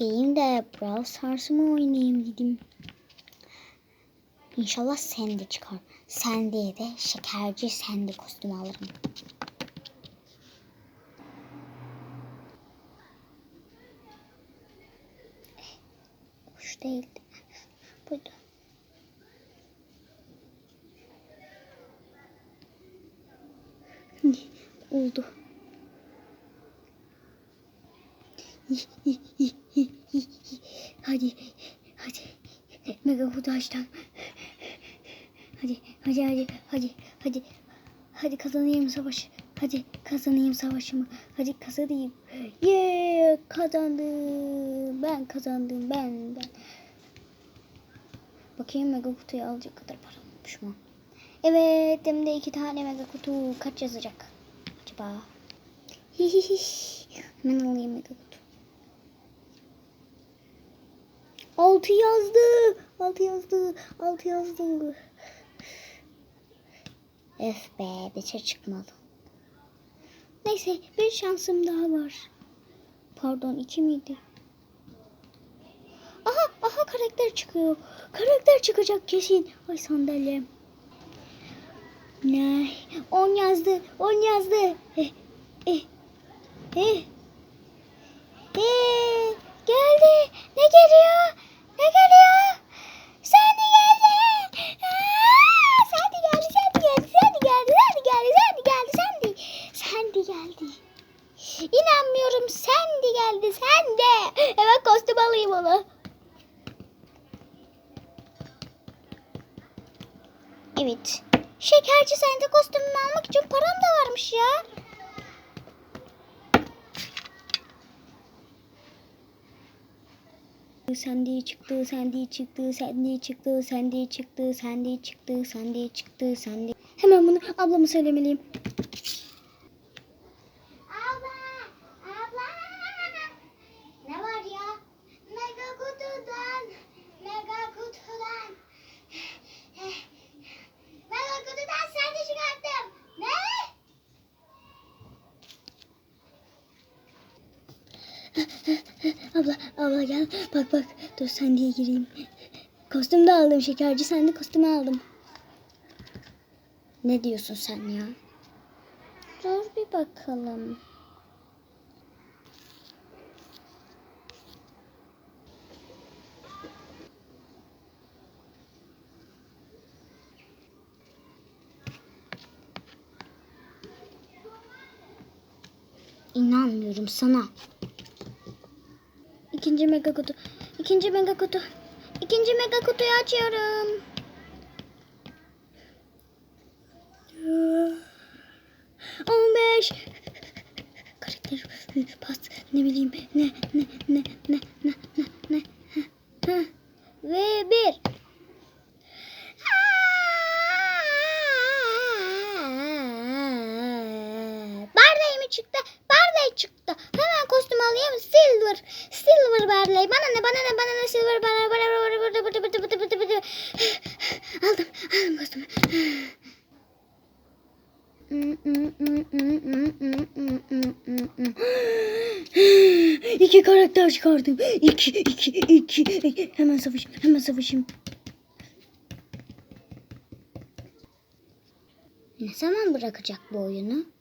bekleyeyim de Brawl Stars'ımı oynayayım dedim. İnşallah sen de çıkar. Sen de şekerci sen de kostüm alırım. Hoş değildi. Buydu. Oldu. Hadi. Hadi. Mega açtım. Hadi. Hadi hadi. Hadi. Hadi. Hadi kazanayım savaşı. Hadi kazanayım savaşımı. Hadi kazanayım. Yeah kazandım. Ben kazandım. Ben ben. Bakayım mega kutuyu alacak kadar param olmuş mu? Evet hem de iki tane mega kutu. Kaç yazacak? Acaba? Hemen alayım mega kutu. Altı yazdı. Altı yazdı. Altı yazdı. Öf be beter çıkmadı. Neyse bir şansım daha var. Pardon iki miydi? Aha aha karakter çıkıyor. Karakter çıkacak kesin. Ay sandalyem. Ne? On yazdı. On yazdı. Eh, eh, eh. Eh, geldi. Ne geliyor? Evet. Şekerci sende kostümümü almak için param da varmış ya. Sende çıktı, sende çıktı, sende çıktı, sende çıktı, sende çıktı, sende çıktı, sende. Hemen bunu ablama söylemeliyim. Abla, abla. Ne var ya? Mega kutudan, mega kutudan. Mega kutudan sende çıkarttım. Ne? Abla, abla gel. Bak bak. Dur sen diye gireyim. Kostüm de aldım şekerci. Sen de kostümü aldım. Ne diyorsun sen ya? Dur bir bakalım. İnanmıyorum sana. İkinci mega kutu. İkinci mega kutu. İkinci mega kutuyu açıyorum. On beş. Karakter pas ne bileyim ne ne ne ne ne ne ne ha, ve bir. Barley mi çıktı? Barley çıktı. Hemen kostüm alayım. Silver. Silver Barley. Bana ne bana ne bana ne Silver Barley. Bana bana bana bana bana bana bana bana Aldım. Aldım kostümü. İki karakter çıkardım. İki, iki, iki, iki. Hemen savaşayım, hemen savaşayım. Ne zaman bırakacak bu oyunu? Ne